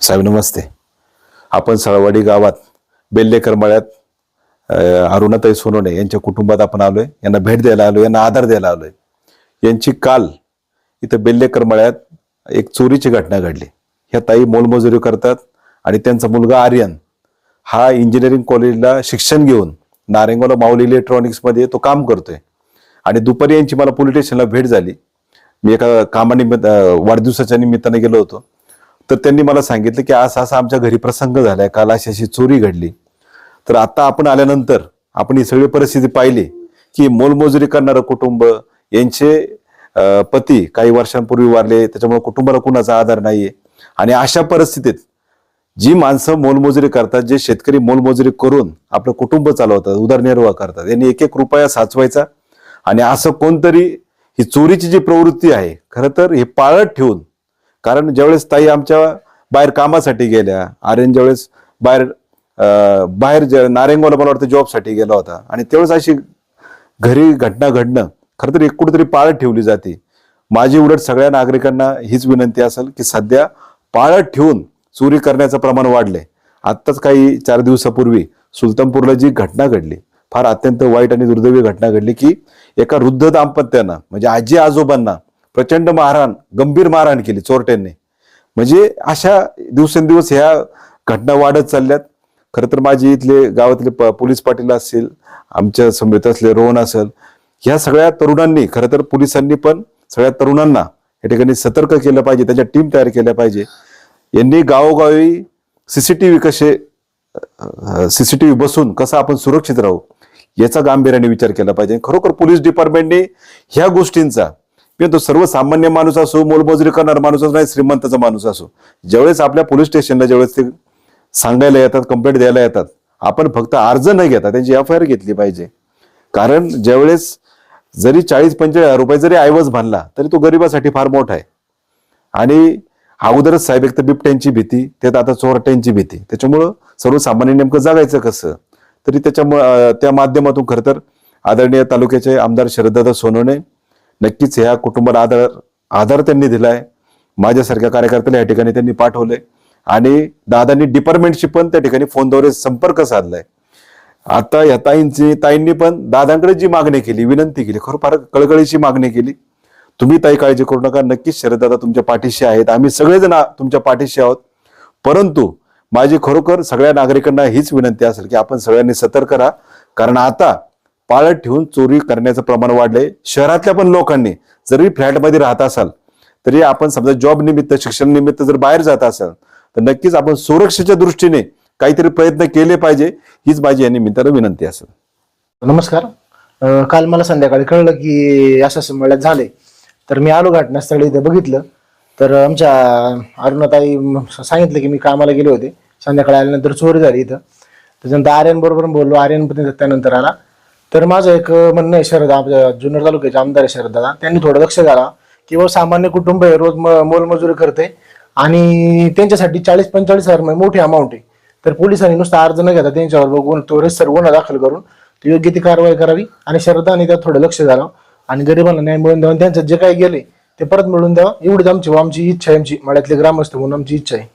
साहेब नमस्ते. आपण सळवाडी गावात बेल्लेकर मळ्यात अरुणाताई सोनोने यांच्या कुटुंबात आपण आलोय. यांना भेट द्यायला आलोय यांना आधार द्यायला आलोय. यांची काल इथं बेल्लेकर मळ्यात एक चोरीची घटना घडली. ह्या ताई मोलमजुरी करतात आणि त्यांचा मुलगा आर्यन हा इंजिनिअरिंग कॉलेजला शिक्षण घेऊन नारेंगोला माऊली इलेक्ट्रॉनिक्समध्ये तो काम करतोय. आणि दुपारी यांची मला पोलीस स्टेशनला भेट झाली. मी एका कामानिमित्त वाढदिवसाच्या निमित्ताने गेलो होतो. तर त्यांनी मला सांगितलं की असं असा आमच्या घरी प्रसंग झालाय. काल अशी अशी चोरी घडली. तर आता आपण आल्यानंतर आपण ही सगळी परिस्थिती पाहिली की मोलमजुरी करणारं कुटुंब यांचे पती काही वर्षांपूर्वी वारले त्याच्यामुळे कुटुंबाला कुणाचा आधार नाहीये. आणि अशा परिस्थितीत जी माणसं मोलमजुरी करतात जे शेतकरी मोलमजुरी करून आपलं कुटुंब चालवतात उदरनिर्वाह करतात यांनी एक एक रुपया साचवायचा. आणि असं कोणतरी ही चोरीची जी प्रवृत्ती आहे खरं तर हे पाळत ठेवून कारण ज्यावेळेस ताई आमच्या बाहेर कामासाठी गेल्या आर्यन ज्यावेळेस बाहेर बाहेर जे- नारेंगोला मला वाटतं जॉबसाठी गेला होता. आणि त्यावेळेस अशी घरी घटना घडणं खरं तर एक कुठेतरी पाळत ठेवली जाते. माझी उलट सगळ्या नागरिकांना हीच विनंती असेल की सध्या पाळत ठेवून चोरी करण्याचं प्रमाण वाढलंय. आत्ताच काही चार दिवसापूर्वी सुलतानपूरला जी घटना घडली फार अत्यंत वाईट आणि दुर्दैवी घटना घडली की एका वृद्ध दाम्पत्यानं म्हणजे आजी आजोबांना प्रचंड मारहाण गंभीर मारहाण केली चोरट्यांनी. म्हणजे अशा दिवसेंदिवस ह्या घटना वाढत चालल्यात. खरं तर माझी इथले गावातले प- पोलीस पाटील असतील आमच्या समेत असले रोहन असेल ह्या सगळ्या तरुणांनी खरं तर पोलिसांनी पण सगळ्या तरुणांना या ठिकाणी सतर्क केलं पाहिजे त्याच्या टीम तयार केल्या पाहिजे. यांनी गावोगावी सीसीटीव्ही कसे सीसीटीव्ही बसून कसं आपण सुरक्षित राहू याचा गांभीर्याने विचार केला पाहिजे. खरोखर पोलीस डिपार्टमेंटने ह्या गोष्टींचा तो सर्वसामान्य माणूस असो मोलमजुरी करणारा माणूस असो नाही श्रीमंताचा माणूस असो. ज्यावेळेस आपल्या पोलीस स्टेशनला ज्यावेळेस ते सांगायला येतात कंप्लेंट द्यायला येतात आपण फक्त अर्ज न घेता त्यांची एफ आय आर घेतली पाहिजे. कारण ज्यावेळेस जरी चाळीस पंचेचाळीस हजार रुपये जरी ऐवज बांधला तरी तो गरिबासाठी फार मोठा आहे. आणि अगोदरच साहेब एक तर बिबट्यांची भीती त्यात आता चोरट्यांची भीती. त्याच्यामुळं सर्वसामान्य नेमकं जगायचं कसं? तरी त्याच्यामुळं त्या माध्यमातून खरं तर आदरणीय तालुक्याचे आमदार शरददादा सोनवणे नक्कीच ह्या कुटुंबाला आधार आधार त्यांनी दिलाय. माझ्यासारख्या कार्यकर्त्याला या ठिकाणी त्यांनी पाठवलंय. आणि दादांनी डिपार्टमेंटशी पण त्या ठिकाणी फोनद्वारे संपर्क साधलाय. आता या ताईंची ताईंनी पण दादांकडे जी मागणी केली विनंती केली खरं फार कळकळीची मागणी केली. तुम्ही ताई काळजी करू नका नक्कीच शरददादा तुमच्या पाठीशी आहेत. आम्ही सगळेजण तुमच्या पाठीशी आहोत. परंतु माझी खरोखर सगळ्या नागरिकांना हीच विनंती असेल की आपण सगळ्यांनी सतर्क राहा. कारण आता पाळत ठेवून चोरी करण्याचं प्रमाण वाढलंय. शहरातल्या पण लोकांनी जरी फ्लॅटमध्ये राहत असाल तरी आपण समजा जॉब निमित्त शिक्षण निमित्त जर बाहेर जात असाल तर नक्कीच आपण सुरक्षेच्या दृष्टीने काहीतरी प्रयत्न केले पाहिजे हीच माझी या निमित्तानं विनंती असेल. नमस्कार. काल मला संध्याकाळी कळलं की असं असं झाले. तर मी आलो घटनास्थळी इथे बघितलं. तर आमच्या अरुणाताई सांगितलं की मी कामाला गेले होते. संध्याकाळी आल्यानंतर चोरी झाली इथं. त्याच्यानंतर आर्यन बरोबर बोललो. आर्यन पण त्यानंतर आला. तर माझं एक म्हणणं आहे शरद आपल्या जुन्नर तालुक्याचे आमदार आहे शरद दादा. त्यांनी थोडं लक्ष घाला की बाबा सामान्य कुटुंब आहे रोज म- मोलमजुरी करते आणि त्यांच्यासाठी चाळीस पंचेचाळीस हजार म्हणजे मोठी अमाऊंट आहे. तर पोलिसांनी नुसता अर्ज न घेता त्यांच्यावर बघून तो सर्व गुन्हा दाखल करून ती योग्य ती कारवाई करावी आणि शरदाने त्यात थोडं लक्ष घालावं आणि गरिबांना न्याय मिळवून द्यावा आणि त्यांचं जे काही गेले ते परत मिळवून द्यावं. एवढीच आमची आमची इच्छा आहे आमची मळ्यातले ग्रामस्थ म्हणून आमची इच्छा आहे.